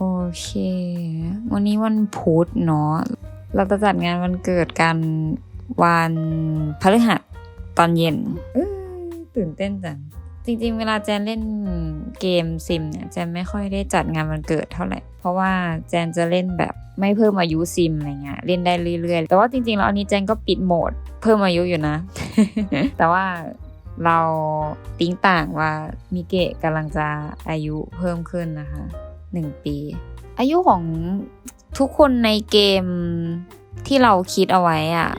โอเค วันนี้วันพุธเนาะ เราจะจัดงานวันเกิดกันวันพฤหัสตอนเย็นเอ้ยตื่นเต้นจัง จริงๆ เวลาแจนเล่นเกมซิมเนี่ยแจนไม่ค่อยได้จัดงานวันเกิดเท่าไหร่ เพราะว่าแจนจะเล่นแบบไม่เพิ่มอายุซิมอะไรเงี้ยเล่นได้เรื่อยๆ แต่ว่าจริงๆ แล้วอันนี้แจนก็ปิดโหมดเพิ่มอายุอยู่นะ แต่ว่าเราติ้งต่างว่ามิเกะกำลังจะอายุเพิ่มขึ้นนะคะ หนึ่งปี อายุของทุกคนในเกมที่เราคิดเอาไว้อะ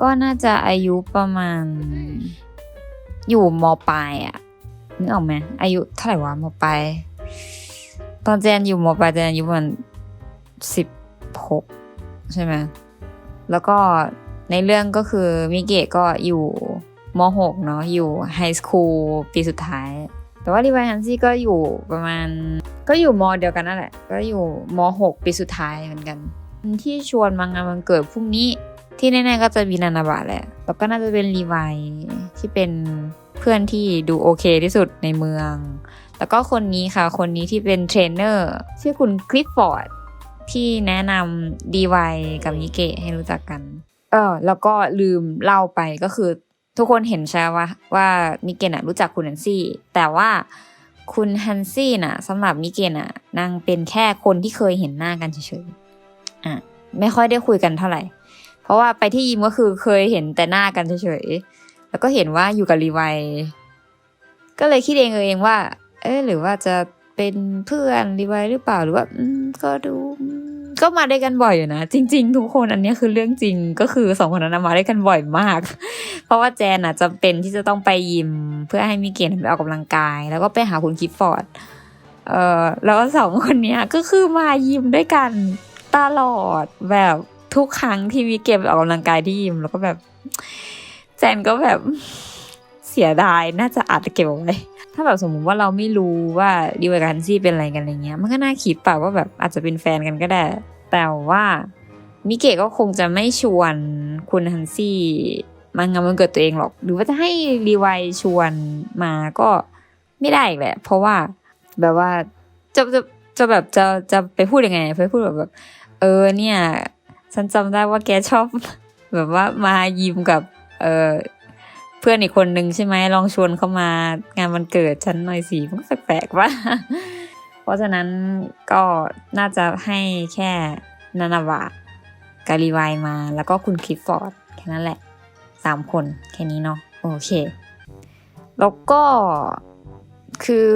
ก็น่าจะอายุประมาณ อยู่มปลายอะนึกออกไหมอายุเท่าไหร่วะมปลายตอนเจนอยู่มปลายเจนอายุประมาณสิบหกใช่ไหมแล้วก็ในเรื่องก็คือมิเกะก็อยู่มหกเนาะอยู่ไฮสคูลปีสุดท้าย แต่ว่ารีไวฮันซี่ก็อยู่ประมาณ ก็อยู่มเดียวกันนั่นแหละ ก็อยู่มหกปีสุดท้ายเหมือนกัน ที่ชวนมางานวันเกิดพรุ่งนี้ที่แน่ๆก็จะมีนานาบะแหละ แล้วก็น่าจะเป็นรีไวที่เป็นเพื่อนที่ดูโอเคที่สุดในเมือง แล้วก็คนนี้ค่ะ คนนี้ที่เป็นเทรนเนอร์ชื่อคุณคลิฟฟอร์ดที่แนะนำดีไวกับมิเกะให้รู้จักกัน เออ แล้วก็ลืมเล่าไปก็คือทุกคนเห็นใช่ว่าว่ามิเกะน่ะรู้จักคุณฮันซี่ แต่ว่า คุณฮันซี่น่ะสำหรับมิเกะน่ะนางเป็นแค่คนที่เคยเห็นหน้ากันเฉยๆอะไม่ค่อยได้คุยกันเท่าไหร่ เพราะว่าไปที่ยิมก็คือเคยเห็นแต่หน้ากันเฉยๆแล้วก็เห็นว่าอยู่กับรีไวก็เลยคิดเองเองว่า เออหรือว่าจะเป็นเพื่อนรีไวหรือเปล่าหรือว่าก็ดู ก็มาได้กันบ่อยอยู่นะ จริง ๆ ทุกคนอันนี้คือเรื่องจริงก็คือสองคนนั้นมาได้กันบ่อยมาก เพราะว่าแจนอะจะเป็นที่จะต้องไปยิม เพื่อให้มีเกณฑ์ไปออกกำลังกาย แล้วก็ไปหาคุณคิดฟอร์ดเอ่อแล้วก็สองคนเนี้ยก็คือมายิมด้วยกันตลอดแบบทุกครั้งที่มีเกมไปออกกำลังกายที่ยิม แล้วก็แบบ แจนก็แบบเสียดายน่าจะอาจจะเก็บเอาไว้ ถ้าแบบสมมุติว่าเราไม่รู้ว่าดิวกับฮันซี่เป็นอะไรกันอะไรเงี้ย มันก็น่าคิดเปล่าว่าแบบอาจจะเป็นแฟนกันก็ได้ แต่ว่ามิเกะก็คงจะไม่ชวนคุณฮันซี่มางานวันเกิดตัวเองหรอก หรือว่าจะให้รีไวชวนมาก็ไม่ได้อีกแหละ เพราะว่าแบบว่าจะจะจะแบบจะจะไปพูดยังไงไปพูดแบบแบบเออเนี่ย ฉันจำได้ว่าแกชอบ แบบว่ามายิมกับ เออ พื่อนอีกคนนึงใช่ไหมลองชวนเข้ามางานวันเกิดฉันหน่อยสิมันก็แปลกๆว่าเพราะฉะนั้นก็น่าจะให้แค่นานาวะกาลีวายมา แล้วก็คุณคลิฟฟอร์ดแค่นั้นแหละสามคนแค่นี้เนาะโอเค แล้วก็คือ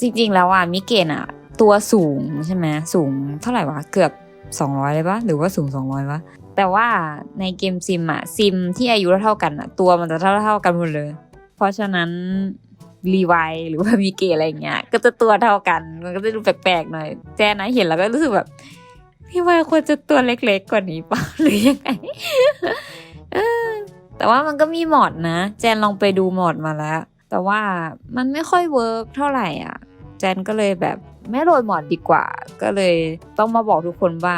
จริงๆแล้วอะมิเกนอะ ตัวสูงใช่ไหมสูงเท่าไหร่วะ เกือบ 200 เลยปะหรือว่าสูง 200วะ แต่ว่าในเกมซิมอะซิมที่อายุเท่ากันอะตัวมันจะเท่าเท่ากันหมดเลย เพราะฉะนั้นรีไวหรือว่ามีเกอะไรเงี้ย ก็จะตัวเท่ากัน มันก็จะดูแปลกๆหน่อยแจนนะเห็นแล้วก็รู้สึกแบบพี่ว่าควรจะตัวเล็กๆกว่านี้ป่ะหรือยังไงแต่ว่ามันก็มีหมอดนะ แจนลองไปดูหมอดมาแล้ว แต่ว่ามันไม่ค่อยเวิร์กเท่าไหร่อะ แจนก็เลยแบบไม่โรยหมอดดีกว่า ก็เลยต้องมาบอกทุกคนว่า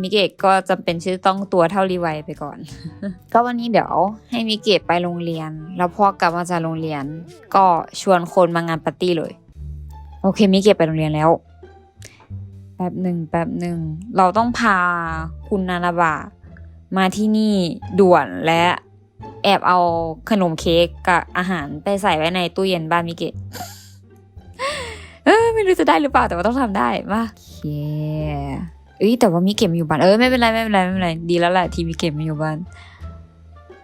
มิเกะก็จำเป็นที่จะต้องตัวเท่ารีไวไปก่อน ก็วันนี้เดี๋ยวให้มิเกะไปโรงเรียน แล้วพอกลับมาจากโรงเรียน ก็ชวนคนมางานปาร์ตี้เลย โอเคมิเกะไปโรงเรียนแล้วแป๊บหนึ่งแป๊บหนึ่งเราต้องพาคุณนานาบะมาที่นี่ด่วนและแอบเอาขนมเค้กกับอาหารไปใส่ไว้ในตู้เย็นบ้านมิเกะเออไม่รู้จะได้หรือเปล่าแต่ว่าต้องทำได้มาโอเคเอ้ยแต่ว่ามีเกมอยู่บ้านเออไม่เป็นไรไม่เป็นไรไม่เป็นไรดีแล้วแหละที่มีเกมอยู่บ้าน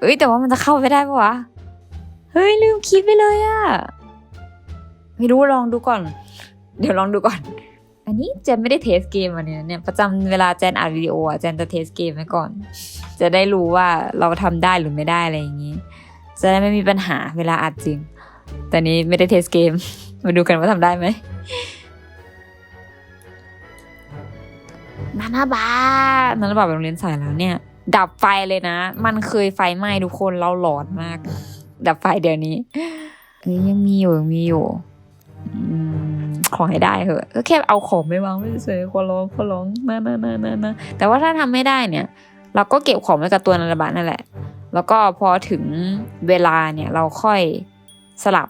เอ้ยแต่ว่ามันจะเข้าไปได้ปะวะเฮ้ยลืมคิดไปเลยอะไม่รู้ลองดูก่อน เดี๋ยวลองดูก่อน อันนี้เจนไม่ได้เทสเกมอันนี้เนี่ยประจำเวลาเจนอัดวิดีโออะเจนจะเทสเกมไว้ก่อน จะได้รู้ว่าเราทำได้หรือไม่ได้อะไรอย่างงี้ จะได้ไม่มีปัญหาเวลาอัดจริง แต่นี้ไม่ได้เทสเกม มาดูกันว่าทำได้ไหม นานาบานานาบาไปโรงเรียนสายแล้วเนี่ย ดับไฟเลยนะ มันเคยไฟไหม้ทุกคนเราหลอนมาก ดับไฟเดี๋ยวนี้เอ้ยยังมีอยู่ยังมีอยู่อขอให้ได้เหอะก็แค่เอาของไปวางไว้เฉยๆขอร้องขอร้องนะนะนะนะนะแต่ว่าถ้าทำไม่ได้เนี่ย เราก็เก็บของไว้กับตัวนานาบานั่นแหละ แล้วก็พอถึงเวลาเนี่ยเราค่อยสลับ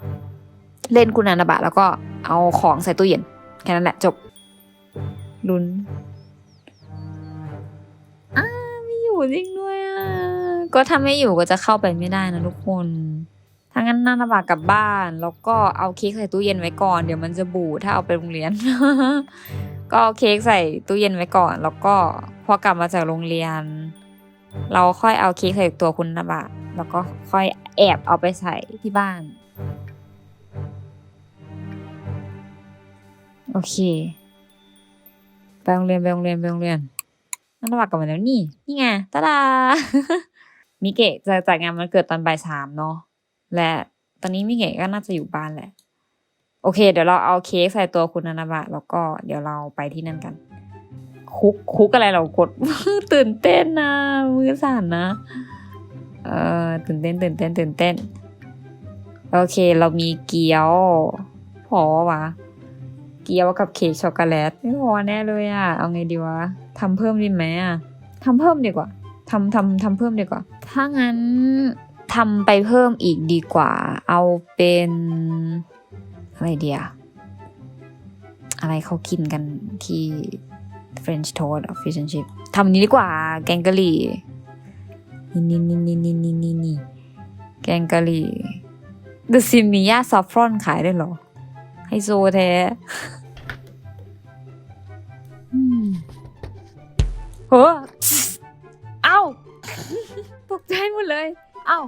เล่นคุณนานาบะแล้วก็เอาของใส่ตู้เย็นแค่นั้นแหละจบลุ้น อ้าไม่อยู่จริงด้วยอะ ก็ถ้าไม่อยู่ก็จะเข้าไปไม่ได้นะทุกคนถ้างั้นน่าลำบากกลับบ้าน แล้วก็เอาเค้กใส่ตู้เย็นไว้ก่อน เดี๋ยวมันจะบูดถ้าเอาไปโรงเรียน ก็เอาเค้กใส่ตู้เย็นไว้ก่อน แล้วก็พอกลับมาจากโรงเรียน เราค่อยเอาเค้กใส่ตัวคุณนาบะแล้วก็ค่อยแอบเอาไปใส่ที่บ้าน โอเค ไปโรงเรียนไปโรงเรียนไปโรงเรียน นั่นระหว่ากลับมาแล้วนี่ นี่ไงตาดามิเกะจะจัดงานวันเกิดตอนบ่ายสามเนาะและตอนนี้มิเกะก็น่าจะอยู่บ้านแหละ โอเค เดี๋ยวเราเอาเค้กใส่ตัวคุณนานาบะแล้วก็เดี๋ยวเราไปที่นั่นกัน คุกคุกอะไรเรากดตื่นเต้นนะมือสั่นนะเออตื่นเต้นตื่นเต้นตื่นเต้น โอเค เรามีเกี๊ยวพอวะเกี๊ยวกับเค้กช็อกโกแลตไม่พอแน่เลยอะเอาไงดีวะทำเพิ่มดีไหมอะทำเพิ่มดีกว่าทำทำทำเพิ่มดีกว่า ถ้างั้นทำไปเพิ่มอีกดีกว่า เอาเป็นอะไรเดียอะไรเขากินกันที่ French toast or fish and chip ทำนี้ดีกว่า แกงกะหรี่ นี่นี่นี่นี่นี่นี่นี่แกงกะหรี่ The Sim มีย่าซอฟฟรอนขายได้หรอ ไฮโซแท้ โหเอ้าตกใจหมดเลย เอ้า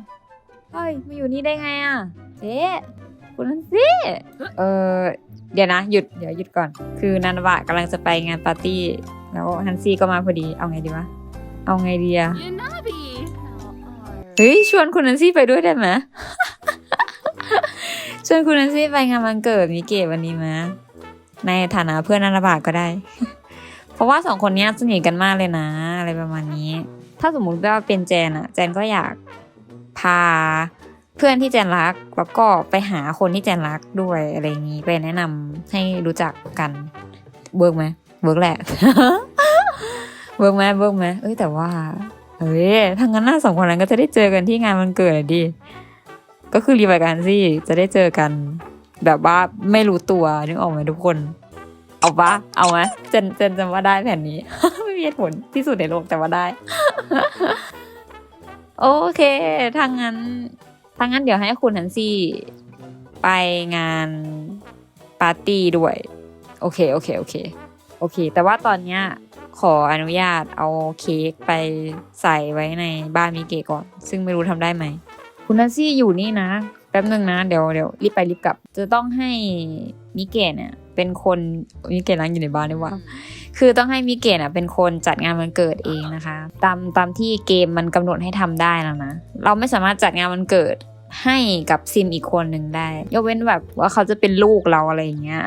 เฮ้ยมาอยู่นี่ได้ไงอะเจ๊คุณนันซี่เออเดี๋ยวนะ หยุดเดี๋ยวหยุดก่อน คือนันวะกำลังจะไปงานปาร์ตี้ แล้วฮันซี่ก็มาพอดี เอาไงดีวะ เอาไงดีอะ Yanabi! เฮ้ย ชวนคุณนันซี่ไปด้วยได้ไหมชวนคุณนันซี่ไปงานวันเกิดมิเกะวันนี้ไหมในฐานะเพื่อนนันบาก็ได้เพ ราะว่าสองคนนี้สนิทกันมากเลยนะ อะไรประมาณนี้ ถ้าสมมุติว่าเป็นแจนอะแจนก็อยากพาเพื่อนที่แจนรักแล้วก็ไปหาคนที่แจนรักด้วยอะไรอย่างนี้ไปแนะนำให้รู้จักกันเวิร์กไหมเวิร์กแหละเวิร์กไหมเวิร์กไหมเอ้ยแต่ว่าเฮ้ยทางนั้นหน้าสองคนนั้นก็จะได้เจอกันที่งานวันเกิดดิก็คือรีบายกันสิจะได้เจอกัน แบบว่าไม่รู้ตัวนึกออกไหมทุกคน เอาปะเอาไหมเจนเจนจะว่าได้แผ่นนี้ ไม่มีเหตุผลที่สุดในโลกแต่ว่าได้ โอเคทางนั้นทางนั้นเดี๋ยวให้คุณนันซี่ ไปงานปาร์ตี้ด้วย โอเค โอเค โอเค โอเค แต่ว่าตอนเนี้ยขออนุญาตเอาเค้กไปใส่ไว้ในบ้านมิเกก่อน ซึ่งไม่รู้ทำได้ไหม คุณนันซี่อยู่นี่นะ แป๊บหนึ่งนะ เดี๋ยวเดี๋ยวรีบไปรีบกลับ จะต้องให้มิเกเนี่ย เป็นคนมิเกะนั่งอยู่ในบ้านนี่หว่า คือต้องให้มิเกะน่ะเป็นคนจัดงานวันเกิดเองนะคะ ตามตามที่เกมมันกำหนดให้ทำได้แล้วนะ เราไม่สามารถจัดงานวันเกิดให้กับซิมอีกคนหนึ่งได้ ยกเว้นแบบว่าเขาจะเป็นลูกเราอะไรอย่างเงี้ย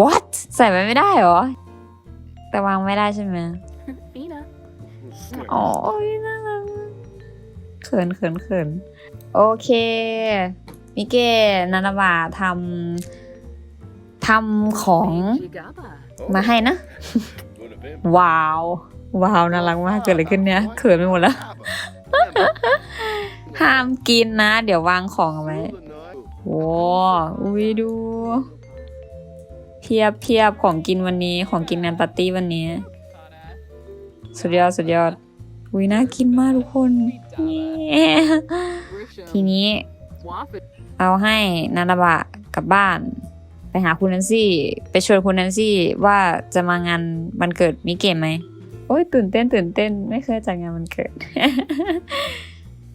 what ใส่ไว้ไม่ได้เหรอ แต่วางไม่ได้ใช่ไหม Mina. อ๋อโอ้ยน่ารักเขินเขินเขินโอเค มิเกะนานาบะทำทำของมาให้นะ ว้าว ว้าวน่ารักมากเกิดอะไรขึ้นเนี่ยเขินไปหมดแล้ว ห้ามกินนะ เดี๋ยววางของเอาไว้ว้าอุ้ยดู เพียบเพียบของกินวันนี้ของกินงานปาร์ตี้วันนี้ สุดยอดสุดยอดอุ้ยน่ากินมากทุกคนเย้ทีนี้ เอาให้นานาบะกลับบ้าน ไปหาคุณนันซี่ ไปชวนคุณนันซี่ว่าจะมางานวันเกิดมิเกะไหมโอ้ยตื่นเต้นตื่นเต้น ไม่เคยจัดงานวันเกิด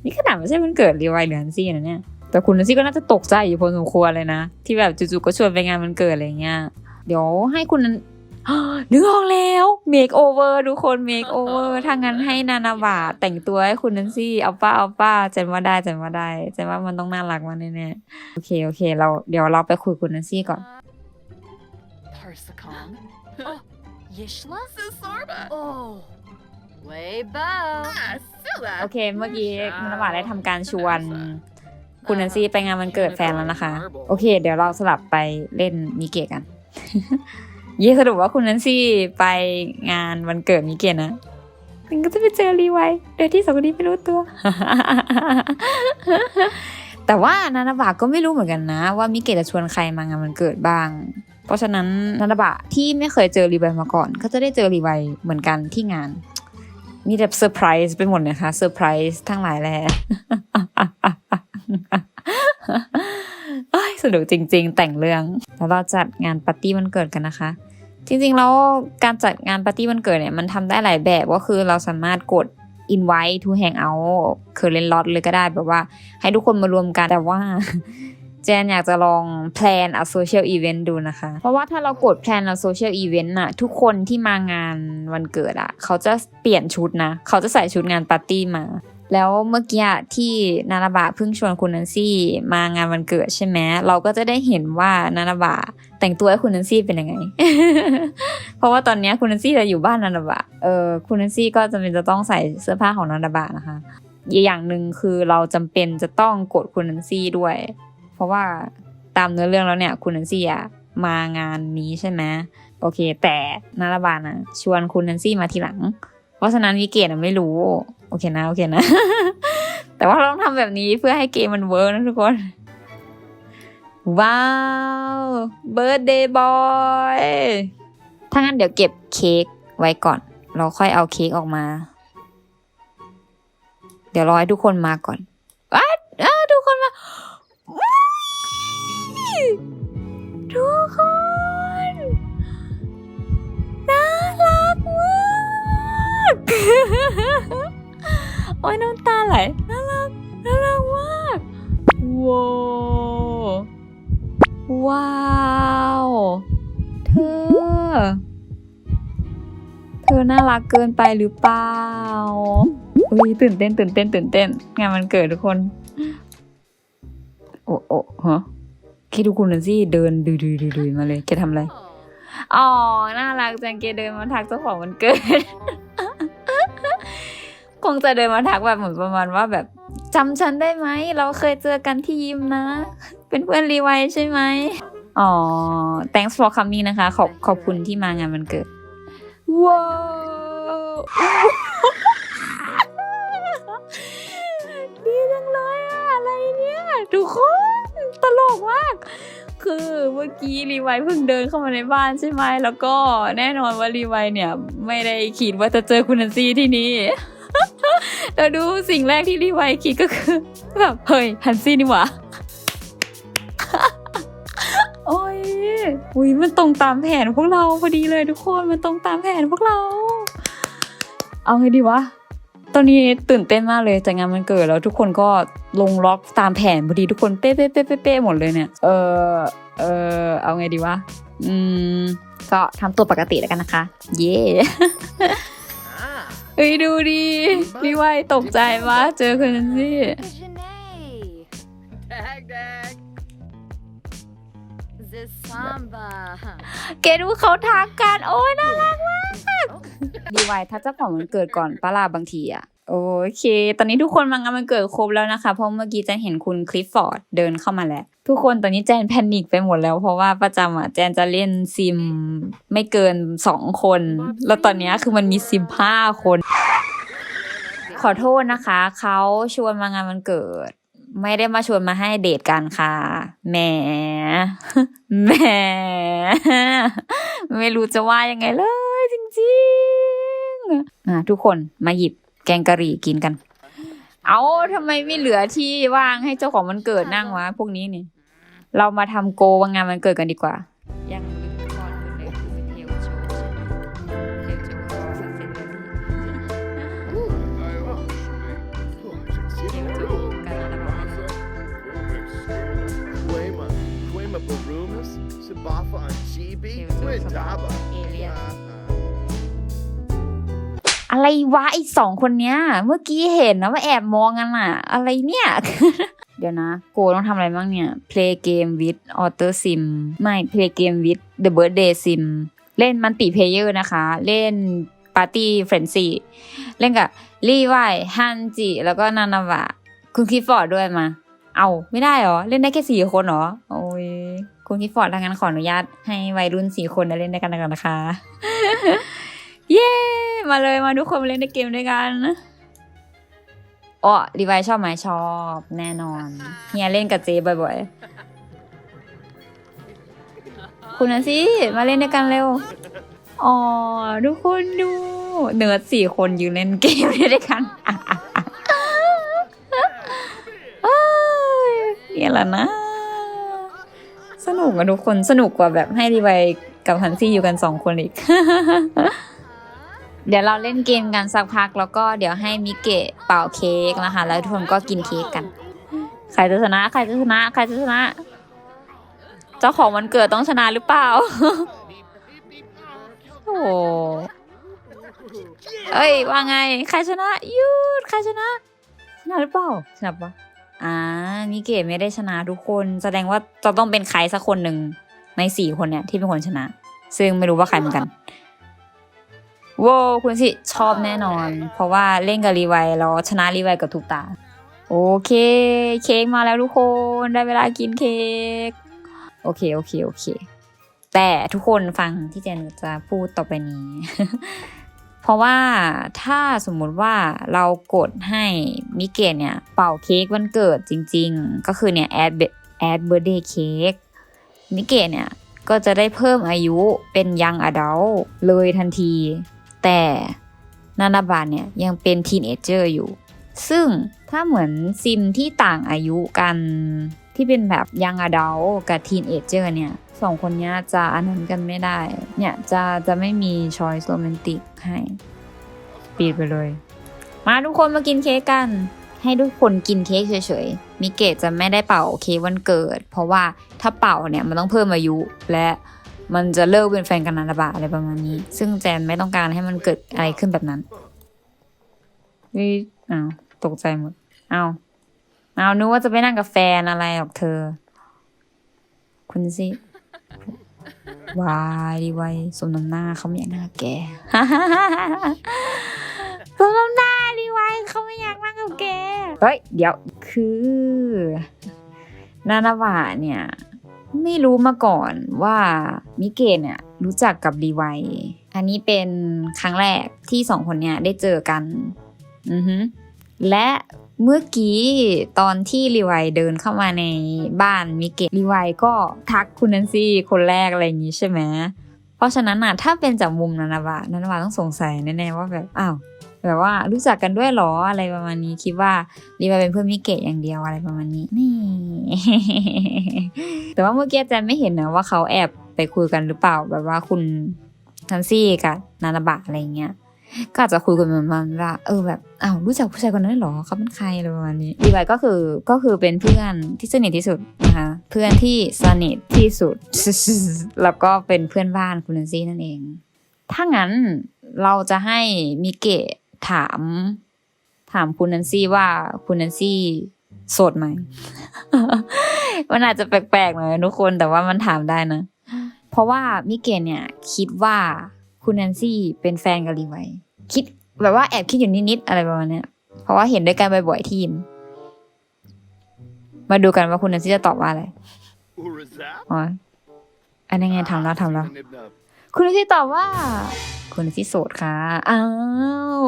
นี่ขนาดไม่ใช่วันเกิดรีไวหรือนันซี่นะเนี่ยแต่คุณนันซี่ก็น่าจะตกใจอยู่พอสมควรเลยนะ ที่แบบจู่ๆก็ชวนไปงานวันเกิดอะไรเงี้ยเดี๋ยวให้คุณ นันนึกออกแล้วเมคโอเวอร์ทุกคนเมคโอเวอร์ถ้างั้นให้นานาบะแต่งตัวให้คุณนันซี่เอาป้าเอาป้าเจนว่าได้เจนว่าได้เจนว่ามันต้องน่ารักมากแน่ๆโอเคโอเค เราเดี๋ยวเราไปคุยคุณนันซี่ก่อน Parsacon. oh, Yishla? Sisorba. Oh. Weibo. Ah, Silla. โอเคเมื่อกี้นานาบะได้ทำการชวนคุณนันซี่ไปงานวันเกิดแฟนแล้วนะคะ โอเค เดี๋ยวเราสลับไปเล่นมิเกะกันเย่สรุปว่าคุณนันซี่ไปงานวันเกิดมิเกะนะมันก็จะไปเจอรีไวโดยที่สองคนนี้ไม่รู้ตัว แต่ว่านานาบะก็ไม่รู้เหมือนกันนะ ว่ามิเกะจะชวนใครมางานวันเกิดบ้าง เพราะฉะนั้นนันทบะที่ไม่เคยเจอรีไวมาก่อน ก็จะได้เจอรีไวเหมือนกันที่งาน มีแบบเซอร์ไพรส์ไปหมดเลยค่ะเซอร์ไพรส์ทั้งหลายแหละเอ้ยสนุกจริง ๆ แต่งเรื่อง แล้วเราจัดงานปาร์ตี้วันเกิดกันนะคะ จริงๆ แล้วการจัดงานปาร์ตี้วันเกิดเนี่ยมันทำได้หลายแบบก็คือเราสามารถกด invite to hang out คือเล่นล็อตเลยก็ได้แบบว่า ให้ทุกคนมารวมกันแต่ว่าเจนอยากจะลองแพลนเอาโซเชียลอีเวนต์ดูนะคะ เพราะว่าถ้าเรากดแพลนเอาโซเชียลอีเวนต์น่ะทุกคนที่มางานวันเกิดอะเขาจะเปลี่ยนชุดนะ เขาจะใส่ชุดงานปาร์ตี้มา แล้วเมื่อกี้ที่นาราบะเพิ่งชวนคุณนันซี่มางานวันเกิดใช่ไหมเราก็จะได้เห็นว่านาราบะ แต่งตัวให้คุณนันซี่เป็นยังไง เพราะว่าตอนเนี้ยคุณนันซี่จะอยู่บ้านนาราบะ เออคุณนันซี่ก็จำเป็นจะต้องใส่เสื้อผ้าของนาราบะนะคะอีกอย่างหนึ่งคือเราจำเป็นจะต้องกดคุณนันซี่ด้วย เพราะว่าตามเนื้อเรื่องแล้วเนี่ย คุณนันซี่อะมางานนี้ใช่ไหมโอเค แต่นาราบานะชวนคุณนันซี่มาทีหลัง เพราะฉะนั้นวิเกตอะไม่รู้ โอเคนะ โอเคนะ แต่ว่าเราต้องทำแบบนี้เพื่อให้เกมมันเวิร์กนะทุกคน ว้าวเบิร์ดเดย์บอยถ้างั้นเดี๋ยวเก็บเค้กไว้ก่อน เราค่อยเอาเค้กออกมา เดี๋ยวรอให้ทุกคนมาก่อนอ้าทุกคนมาทุกคนน่ารักมากโอ้ยน้ำตาไหลน่ารักน่ารักมากว้าว ว้าว เธอ เธอน่ารักเกินไปหรือเปล่าอุ้ยตื่นเต้นตื่นเต้นตื่นเต้น งานมันเกิดทุกคน โอ้โอ้ฮะคิดดูคุณนันสิเดินดืดๆๆๆมาเลยแกทำอะไร อ๋อ น่ารักจังเกเดินมาทักเจ้าของวันเกิด คงจะเดินมาทักแบบเหมือนประมาณว่าแบบจำฉันได้ไหม เราเคยเจอกันที่ยิมนะ เป็นเพื่อนรีไวใช่ไหมอ๋อ thanks for coming นะคะ ขอบขอบคุณที่มางานวันเกิด ว้าวดีจังเลยอะอะไรเนี่ย ทุกคนตลกมาก คือเมื่อกี้รีไวเพิ่งเดินเข้ามาในบ้านใช่ไหม แล้วก็แน่นอนว่ารีไวเนี่ย ไม่ได้คิดว่าจะเจอคุณนันซี่ที่นี่แล้วดูสิ่งแรกที่รีไวคิดก็คือแบบเฮ้ยฮันซี่นี่หว่า อุ้ยมันตรงตามแผนพวกเราพอดีเลยทุกคนมันตรงตามแผนพวกเรา เอาไงดีวะตอนนี้ตื่นเต้นมากเลยจากงานมันเกิดแล้วทุกคนก็ลงล็อกตามแผนพอดีทุกคนเป๊ะเป๊ะเป๊ะเป๊ะเป๊ะหมดเลยเนี่ยเออเออเอาไงดีวะอืมก็ทำตัวปกติแล้วกันนะคะ เย่ Ah, เฮ้ยดูดิพี่ว่ายตกใจมากเจอคนนั้นสิ Janae. Dag dag. The samba. เกดูเขาทักกันโอ้ยน่ารักมากดีไวทักเจ้าของมันเกิดก่อนปะล่าบางทีอะโอเค ตอนนี้ทุกคนมางานมันเกิดครบแล้วนะคะ เพราะเมื่อกี้แจนเห็นคุณคลิฟฟอร์ดเดินเข้ามาแล้ว ทุกคนตอนนี้แจนแพนิคไปหมดแล้ว เพราะว่าประจำอะแจนจะเล่นซิมไม่เกินสองคน แล้วตอนเนี้ยคือมันมีซิมห้าคน ขอโทษนะคะ เขาชวนมางานวันเกิด ไม่ได้มาชวนมาให้เดทกันค่ะแหมแหมไม่รู้จะว่ายังไงเลยจริงๆอะทุกคนมาหยิบแกงกะหรี่กินกัน เอาทำไมไม่เหลือที่ว่างให้เจ้าของวันเกิดนั่งวะพวกนี้นี่ เรามาทำโกวันงานวันเกิดกันดีกว่ายัง on Chibi, Here we go, Quidaba. Alien. Uh-uh. อะไรวะไอสองคนเนี้ย เมื่อกี้เห็นนะว่าแอบมองกันอะอะไรเนี่ย เดี๋ยวนะ โกต้องทำอะไรบ้างเนี่ย play game with author sim ไม่ play game with the birthday sim เล่นมันติเพเยอร์นะคะ เล่น party frenzy เล่นกับลี่ไวฮันจิ แล้วก็นานาวะ คุณคิดฟอร์ดด้วยมา เอาไม่ได้เหรอ เล่นได้แค่สี่คนเหรอ โอ้ย คุณคิดฟอร์ดทางนั้นขออนุญาตให้วัยรุ่นสี่คนได้เล่นด้วยกันแล้วกันนะคะ เย้ มาเลยมาทุกคนมาเล่นในเกมด้วยกันอ๋อรีไวชอบไหมชอบแน่นอนเฮียเล่นกับเจบ่อยๆ คุณนะสิมาเล่นด้วยกันเร็ว อ๋อทุกคนดูเนิร์ดสี่คนยืนเล่นเกมด้วยกันอ้ายเนี่ยแหละนะ สนุกอะทุกคนสนุกกว่าแบบให้รีไวกับฮันซี่อยู่กันสองคนอีก เดี๋ยวเราเล่นเกมกันสักพักแล้วก็เดี๋ยวให้มิเกะเป่าเค้กนะคะแล้วทุกคนก็กินเค้กกัน ใครจะชนะใครจะชนะใครจะชนะ เจ้าของวันเกิดต้องชนะหรือเปล่า โอ้เอ้ยว่าไง ใครชนะยุดใครชนะ ชนะหรือเปล่าชนะปะ มิเกะไม่ได้ชนะทุกคน แสดงว่าจะต้องเป็นใครสักคนหนึ่งในสี่คนเนี่ยที่เป็นคนชนะ ซึ่งไม่รู้ว่าใครเหมือนกันโว้วคุณสิชอบแน่นอน เพราะว่าเล่นกับรีไวแล้วชนะรีไวกับทุกตา โอเค เค้กมาแล้วทุกคนได้เวลากินเค้กโอเคโอเคโอเค แต่ทุกคนฟังที่เจนจะพูดต่อไปนี้ เพราะว่าถ้าสมมุติว่าเรากดให้มิเกะเนี่ยเป่าเค้กวันเกิดจริง ๆ ก็คือเนี่ยแอดแอดเบอร์เดย์เค้กมิเกะเนี่ยก็จะได้เพิ่มอายุเป็นยังอดัลเลยทันที แต่นานาบาเนี่ยยังเป็นทีนเอเจอร์อยู่ ซึ่งถ้าเหมือนซิมที่ต่างอายุกันที่เป็นแบบยังอดัลกับทีนเอเจอร์เนี่ย สองคนนี้จะอันนั้นกันไม่ได้ เนี่ยจะจะไม่มีช้อยส์โรแมนติกให้ปิดไปเลย มาทุกคนมากินเค้กกัน ให้ทุกคนกินเค้กเฉยๆมิเกะจะไม่ได้เป่าเค้กวันเกิด เพราะว่าถ้าเป่าเนี่ยมันต้องเพิ่มอายุและมันจะเลิกเป็นแฟนกันนานบะอะไรประมาณนี้ ซึ่งแจนไม่ต้องการให้มันเกิดอะไรขึ้นแบบนั้นวิอ้าวตกใจหมดเอาเอานึกว่าจะไปนั่งกับแฟนอะไรหรอกเธอ คุณสิ วายดีวายสมน้ำหน้าเขาไม่อยากหนั่งกับแกสมน้ำหน้าดีวายเขาไม่อยากนั่งกับแกเฮ้ยเดี๋ยวคือนานาวะเนี่ย ไม่รู้มาก่อนว่ามิเกะเนี่ยรู้จักกับรีไวายอันนี้เป็นครั้งแรกที่สองคนเนี่ยได้เจอกัน อือฮึและ เมื่อกี้ตอนที่รีไวเดินเข้ามาในบ้านมิเกะรีไวก็ทักคุณนันซี่คนแรกอะไรอย่างนี้ใช่ไหมเพราะฉะนั้นน่ะถ้าเป็นจากมุมนันาวะนันาวะต้องสงสัยแน่ๆว่าแบบอ้าวแบบว่ารู้จักกันด้วยหรออะไรประมาณนี้คิดว่ารีไวเป็นเพื่อนมิเกะอย่างเดียวอะไรประมาณนี้นี่ แต่ว่าเมื่อกี้แจนไม่เห็นนะว่าเขาแอบไปคุยกันหรือเปล่าแบบว่าคุณทันซี่กับนานาบะอะไรเงี้ย ก็อาจจะคุยกันประมาณว่าเออแบบอ้าวรู้จักผู้ชายคนนั้นด้หรอเขาเป็นใครอะไรประมาณนี้ดีไวก็คือก็คือเป็นเพื่อนที่สนิทที่สุดนะคะเพื่อนที่สนิทที่สุด แล้วก็เป็นเพื่อนบ้านคุณนันซี่นั่นเอง ถ้างั้นเราจะให้มิเกะถาม ถามคุณนันซี่ว่าคุณนันซี่โสดไหม มันอาจจะแปลกๆหน่อยทุกคนแต่ว่ามันถามได้นะ เพราะว่ามิเกะเนี่ยคิดว่า คุณแนนซี่เป็นแฟนกับรีไวคิดแบบว่าแอบคิดอยู่นิดๆอะไรประมาณเนี้ยเพราะว่าเห็นด้วยกันบ่อยๆที่ยิม มาดูกันว่าคุณแนนซี่จะตอบว่าอะไร Urazap? อ๋ออันนี้ไงทำแล้วทำแล้ว Nibnub. คุณแนนซี่ตอบว่า คุณแนนซี่โสดค่ะอ้าว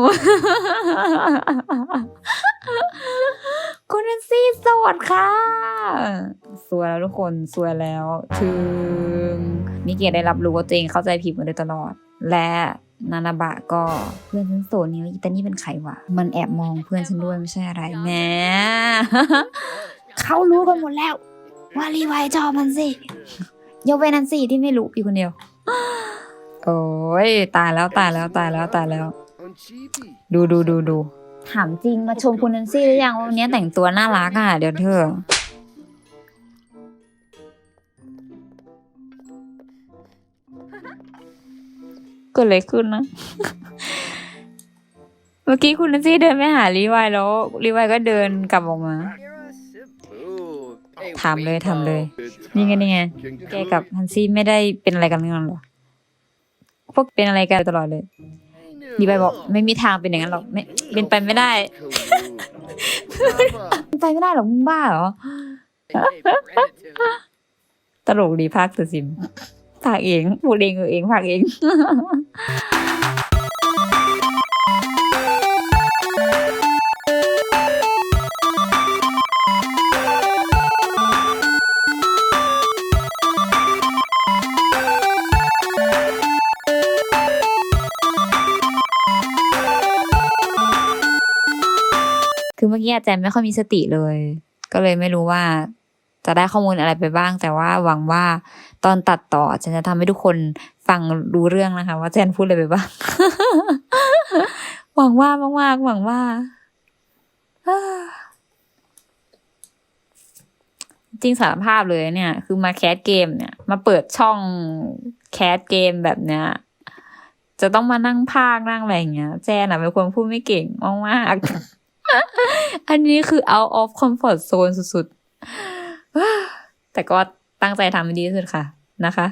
คุณแนนซี่โสดค่ะ สวยแล้วทุกคนสวยแล้วถึงมิเกะได้รับรู้ว่าตัวเองเข้าใจผิดมาโดยตลอด และนานาบะก็เพื่อนฉันโสดนี่อีตานี่เป็นใครวะมันแอบมองเพื่อนฉันด้วยไม่ใช่อะไรแหมเขารู้กันหมดแล้ว ว่ารีไวจอบมันสิยกเว้นนันสิที่ไม่รู้อยู่คนเดียว โอ้ยตายแล้วตายแล้วตายแล้วตายแล้ว On Chibi. ดูดูดูดูถามจริงมาชมคุณนันซี่หรือยังว่าวันนี้แต่งตัวน่ารักอะเดี๋ยวเธอ กิดอะไรขึ้นนะ เมื่อกี้คุณนันซี่เดินไปหารีไวายแล้วรีไวายก็เดินกลับออกมา Hey, ถามเลย wait, ถามเลย oh, นี่ไงนี่ไง Can แกกับฮันซี่ไม่ได้เป็นอะไรกันกันหรอพวกเป็นอะไรกันตลอดเลยรีไวายบอกไม่มีทางเป็นอย่างนั้นหรอกไม่เป็นไปไม่ได้เป็นไปไม่ได้หรอกมึงบ้าเหรอตลกดีภาคตัวซิม ฝากเองพูดเองเออเองฝากเองคือเมื่อกี้อาจารย์ไม่ค่อยมีสติเลย ก็เลยไม่รู้ว่า จะได้ข้อมูลอะไรไปบ้าง แต่ว่าหวังว่าตอนตัดต่อฉันจะทำให้ทุกคนฟังรู้เรื่องนะคะ ว่าแจนพูดอะไรไปบ้าง หวังว่ามากๆหวังว่าจริงสารภาพเลยเนี่ย คือมาแคสเกมเนี่ย มาเปิดช่องแคสเกมแบบเนี้ยจะต้องมานั่งพากนั่งอะไรอย่างเงี้ย แจนอะเป็นคนพูดไม่เก่งมากๆอันนี้คือ out of comfort zone สุดๆ แต่ก็ตั้งใจทำให้ดีที่สุดค่ะนะคะ